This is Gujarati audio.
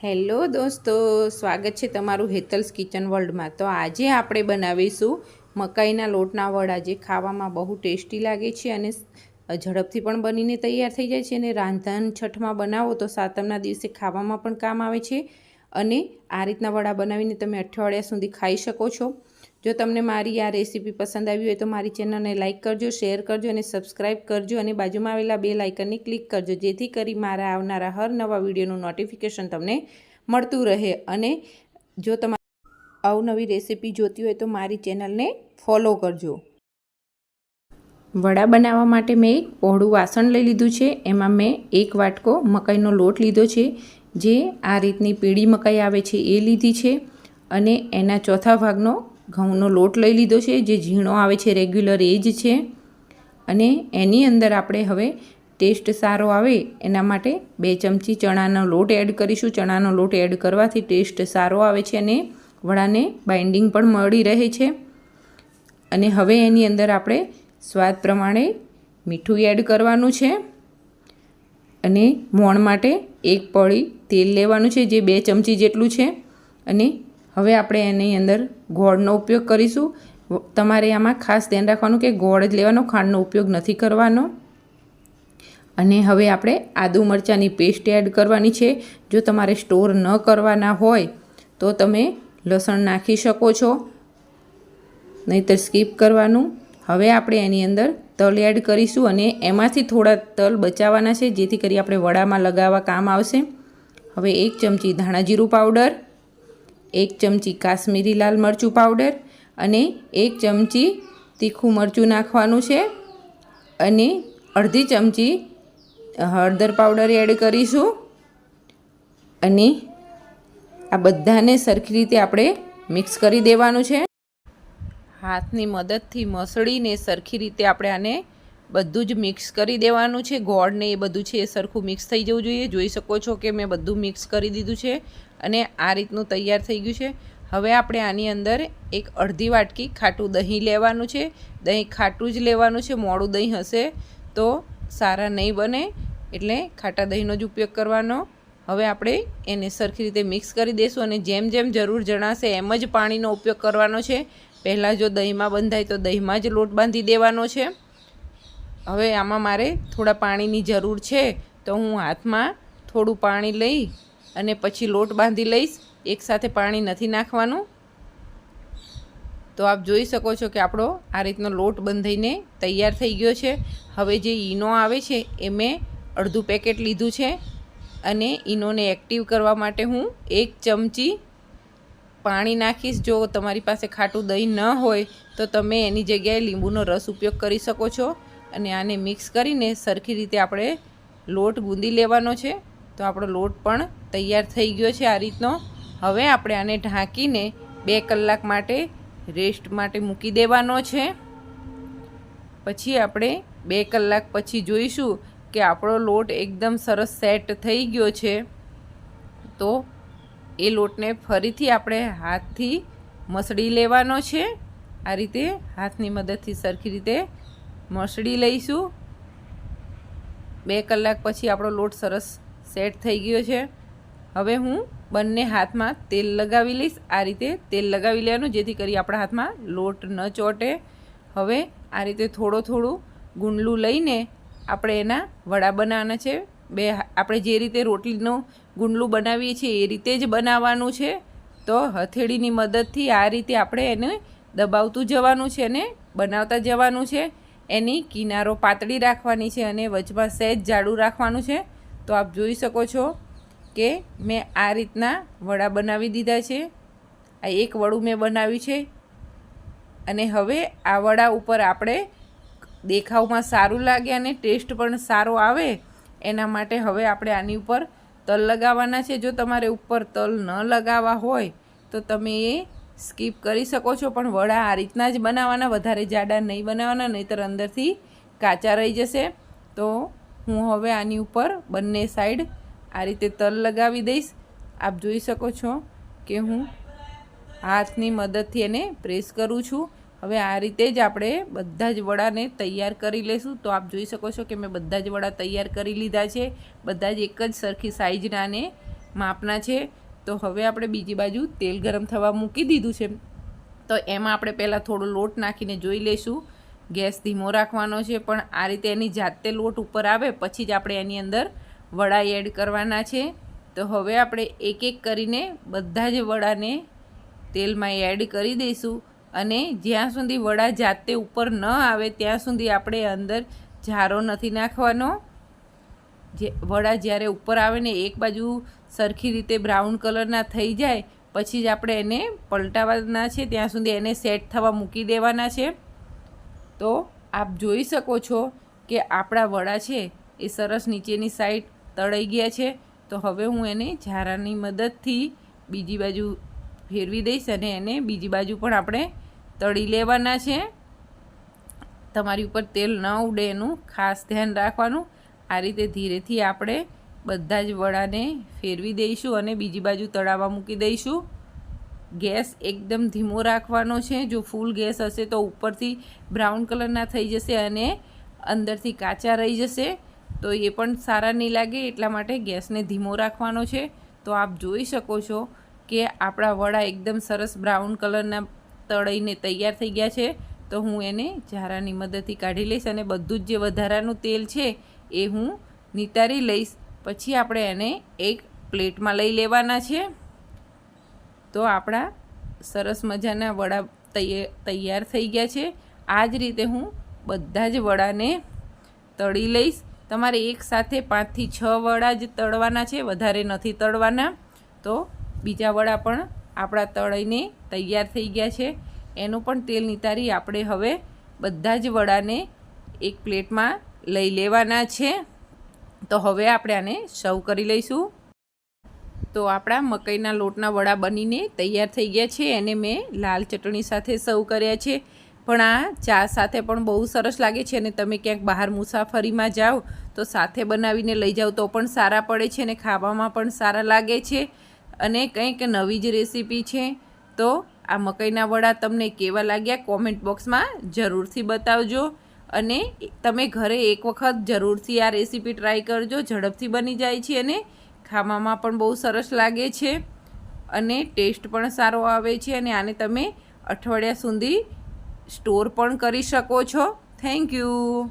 હેલો દોસ્તો, સ્વાગત છે તમારું હેતલ્સ કિચન વર્લ્ડમાં. તો આજે આપણે બનાવીશું મકાઈના લોટના વડા જે ખાવામાં બહુ ટેસ્ટી લાગે છે અને ઝડપથી પણ બનીને તૈયાર થઈ જાય છે અને રાંધણ છઠમાં બનાવો તો સાતમના દિવસે ખાવામાં પણ કામ આવે છે. અને આ રીતના વડા બનાવીને તમે અઠવાડિયા સુધી ખાઈ શકો છો. જો તમને મારી આ રેસીપી પસંદ આવી હોય તો મારી ચેનલને લાઇક કરજો, શેર કરજો અને સબસ્ક્રાઇબ કરજો અને બાજુમાં આવેલા બે લાઇકનને ક્લિક કરજો, જેથી કરી મારા આવનારા હર નવા વિડીયોનું નોટિફિકેશન તમને મળતું રહે અને જો તમારે અવનવી રેસીપી જોતી હોય તો મારી ચેનલને ફોલો કરજો. વડા બનાવવા માટે મેં એક પહોળું વાસણ લઈ લીધું છે. એમાં મેં એક વાટકો મકાઈનો લોટ લીધો છે, જે આ રીતની પીળી મકાઈ આવે છે એ લીધી છે અને એના ચોથા ભાગનો ઘઉંનો લોટ લઈ લીધો છે, જે ઝીણો આવે છે રેગ્યુલર એ જ છે. અને એની અંદર આપણે હવે ટેસ્ટ સારો આવે, એના માટે બે ચમચી ચણાનો લોટ એડ કરીશું. ચણાનો લોટ એડ કરવાથી ટેસ્ટ સારો આવે છે અને વડાને બાઇન્ડિંગ પણ મળી રહે છે. અને હવે એની અંદર આપણે સ્વાદ પ્રમાણે મીઠું એડ કરવાનું છે. અને મોણ માટે એક પળી તેલ લેવાનું છે, જે બે ચમચી જેટલું છે. અને હવે આપણે એની અંદર ગોળનો ઉપયોગ કરીશું. તમારે આમાં ખાસ ધ્યાન રાખવાનું કે ગોળ જ લેવાનો, ખાંડનો ઉપયોગ નથી કરવાનો. અને હવે આપણે આદુ મરચાંની પેસ્ટ એડ કરવાની છે. જો તમારે સ્ટોર ન કરવાના હોય, તો તમે લસણ નાખી શકો છો. નહીંતર સ્કીપ કરવાનું. હવે આપણે એની અંદર તલ એડ કરીશું અને એમાંથી થોડા તલ બચાવવાના છે, જેથી કરી આપણે વડામાં લગાવવા કામ આવશે. હવે એક ચમચી ધાણા જીરું પાવડર એક ચમચી કાશ્મીરી લાલ મરચું પાવડર અને એક ચમચી તીખું મરચું નાખવાનું છે. અને અડધી ચમચી હળદર પાવડર એડ કરીશું. અને આ બધાને સરખી રીતે આપણે મિક્સ કરી દેવાનું છે. હાથની મદદથી મસળીને સરખી રીતે આપણે આને બધું જ મિક્સ કરી દેવાનું છે. ગોળ ને એ બધું છે એ સરખું મિક્સ થઈ જવું જોઈએ. જોઈ શકો છો કે મેં બધું મિક્સ કરી દીધું છે. અને આ રીતનું તૈયાર થઈ ગયું છે. હવે આપણે આની અંદર એક અડધી વાટકી ખાટું દહીં લેવાનું છે. દહીં ખાટું જ લેવાનું છે, મોડું દહીં હશે તો સારા નહીં બને એટલે ખાટા દહીંનો જ ઉપયોગ કરવાનો. હવે આપણે એને સરખી રીતે મિક્સ કરી દઈશું અને જેમ જેમ જરૂર જણાશે એમ જ પાણીનો ઉપયોગ કરવાનો છે. પહેલાં જો દહીંમાં બંધાય તો દહીંમાં જ લોટ બાંધી દેવાનો છે. હવે આમાં મારે થોડા પાણીની જરૂર છે તો હું હાથમાં થોડું પાણી લઈ અને પછી લોટ બાંધી લઈશ. એકસાથે પાણી નથી નાખવાનું. તો આપ જોઈ શકો છો કે આપણો આ રીતનો લોટ બંધાઈને તૈયાર થઈ ગયો છે. હવે જે ઈનો આવે છે એ મેં અડધું પેકેટ લીધું છે અને ઈનોને એક્ટિવ કરવા માટે હું એક ચમચી પાણી નાખીશ. જો તમારી પાસે ખાટું દહીં ન હોય તો તમે એની જગ્યાએ લીંબુનો રસ ઉપયોગ કરી શકો છો અને આને મિક્સ કરીને સરખી રીતે આપણે લોટ ગૂંદી લેવાનો છે. તો આપણો લોટ પણ તૈયાર થઈ ગયો છે આ રીતનો. હવે આપણે આને ઢાંકીને બે કલાક માટે રેસ્ટ માટે મૂકી દેવાનો છે. પછી આપણે બે કલાક પછી જોઈશું કે આપણો લોટ એકદમ સરસ સેટ થઈ ગયો છે. તો એ લોટને ફરીથી આપણે હાથથી મસળી લેવાનો છે. આ રીતે હાથની મદદથી સરખી રીતે મસળી લઈશું. બે કલાક પછી આપણો લોટ સરસ સેટ થઈ ગયો છે. હવે હું બંને હાથમાં તેલ લગાવી લઈશ. આ રીતે તેલ લગાવી લેવાનું, જેથી કરી આપણા હાથમાં લોટ ન ચોટે. હવે આ રીતે થોડો થોડું ગુંડલું લઈને આપણે એના વડા બનાવવાના છે. બે આપણે જે રીતે રોટલીનું ગુંડલું બનાવીએ છીએ એ રીતે જ બનાવવાનું છે. તો હથેળીની મદદથી આ રીતે આપણે એને દબાવતું જવાનું છે અને બનાવતા જવાનું છે. એની કિનારો પાતળી રાખવાની છે અને વચમાં સહેજ જાડું રાખવાનું છે. તો આપ જોઈ શકો છો કે મેં આ રીતના વડા બનાવી દીધા છે. આ એક વડું મેં બનાવ્યું છે. અને હવે આ વડા ઉપર આપણે દેખાવમાં સારું લાગે અને ટેસ્ટ પણ સારો આવે, એના માટે હવે આપણે આની ઉપર તલ લગાવવાના છે. જો તમારે ઉપર તલ ન લગાવવા હોય, તો તમે એ સ્કીપ કરી શકો છો. પણ વડા આ રીતના જ બનાવવાના, વધારે જાડા નહીં બનાવવાના, નહીંતર અંદરથી કાચા રહી જશે. તો હું હવે આની ઉપર બંને સાઈડ આ રીતે તલ લગાવી દઈશ. આપ જોઈ શકો છો કે હું હાથની મદદથી એને પ્રેસ કરું છું. હવે આ રીતે જ આપણે બધા જ વડાને તૈયાર કરી લઈશું તો આપ જોઈ શકો છો કે મેં બધા જ વડા તૈયાર કરી લીધા છે. બધા જ એક જ સરખી સાઇઝના ને માપના છે. તો હવે આપણે બીજી બાજુ તેલ ગરમ થવા મૂકી દીધું છે. તો એમાં આપણે પહેલાં થોડો લોટ નાખીને જોઈ લઈશું ગેસ ધીમો રાખવાનો છે, પણ આ રીતે એની જાતે લોટ ઉપર આવે, પછી જ આપણે એની અંદર વડા એડ કરવાના છે. તો હવે આપણે એક એક કરીને બધા જ વડાને તેલમાં એડ કરી દઈશું અને જ્યાં સુધી વડા જાતે ઉપર ન આવે ત્યાં સુધી આપણે અંદર જારો નથી નાખવાનો. જે વડા જ્યારે ઉપર આવે ને એક બાજુ સરખી રીતે બ્રાઉન કલરના થઈ જાય, પછી જ આપણે એને પલટાવવાના છે. ત્યાં સુધી એને સેટ થવા મૂકી દેવાના છે. તો આપ જોઈ શકો છો કે આપણા વડા છે એ સરસ નીચેની સાઈડ તળાઈ ગયા છે, તો હવે હું એને ઝારાની મદદથી બીજી બાજુ ફેરવી દઈશ અને એને બીજી બાજુ પણ આપણે તળી લેવાના છે. તમારી ઉપર તેલ ન ઉડે એનું ખાસ ધ્યાન રાખવાનું. આ રીતે ધીરેથી આપણે બધા જ વડાને ફેરવી દઈશું અને બીજી બાજુ તળાવવા મૂકી દઈશું. ગેસ એકદમ ધીમો રાખવાનો છે. જો ફૂલ ગેસ હશે તો ઉપરથી બ્રાઉન કલરના થઈ જશે અને અંદરથી કાચા રહી જશે. તો એ પણ સારા નહીં લાગે એટલા માટે ગેસને ધીમો રાખવાનો છે. તો આપ જોઈ શકો છો કે આપણા વડા એકદમ સરસ બ્રાઉન કલરના તળઈને તૈયાર થઈ ગયા છે. તો હું એને ઝારાની મદદથી કાઢી લઈશ અને બધું જ જે વધારાનું તેલ છે એ હું નિતારી લઈશ. પછી આપણે એને એક પ્લેટમાં લઈ લેવાના છે. તો આપણા સરસ મજાના વડા તૈયાર થઈ ગયા છે. આ જ રીતે હું બધા જ વડાને તળી લઈશ. તમારે એક સાથે પાંચથી છ વડા જ તળવાના છે, વધારે નથી તળવાના. તો બીજા વડા પણ આપણા તળીને તૈયાર થઈ ગયા છે. એનું પણ તેલ નિતારી આપણે હવે બધા જ વડાને એક પ્લેટમાં લઈ લેવાના છે. તો હવે આપણે આને સર્વ કરી લઈશું. તો આપણા મકાઈના લોટના વડા બનીને તૈયાર થઈ ગયા છે. એને મેં લાલ ચટણી સાથે સર્વ કર્યા છે. પણ આ ચા સાથે પણ બહુ સરસ લાગે છે અને તમે ક્યાંક બહાર મુસાફરીમાં જાઓ તો સાથે બનાવીને લઈ જાઓ તો પણ સારા પડે છે અને ખાવામાં પણ સારા લાગે છે. અને કંઈક નવી જ રેસીપી છે. તો આ મકાઈના વડા તમને કેવા લાગ્યા કોમેન્ટ બોક્સમાં જરૂરથી બતાવજો. અને તમે ઘરે એક વખત જરૂરથી આ રેસીપી ટ્રાય કરજો, ઝડપથી બની જાય છે અને ખાવામાં પણ બહુ સરસ લાગે છે. અને ટેસ્ટ પણ સારો આવે છે અને આને તમે અઠવાડિયા સુધી સ્ટોર પણ કરી શકો છો. Thank you.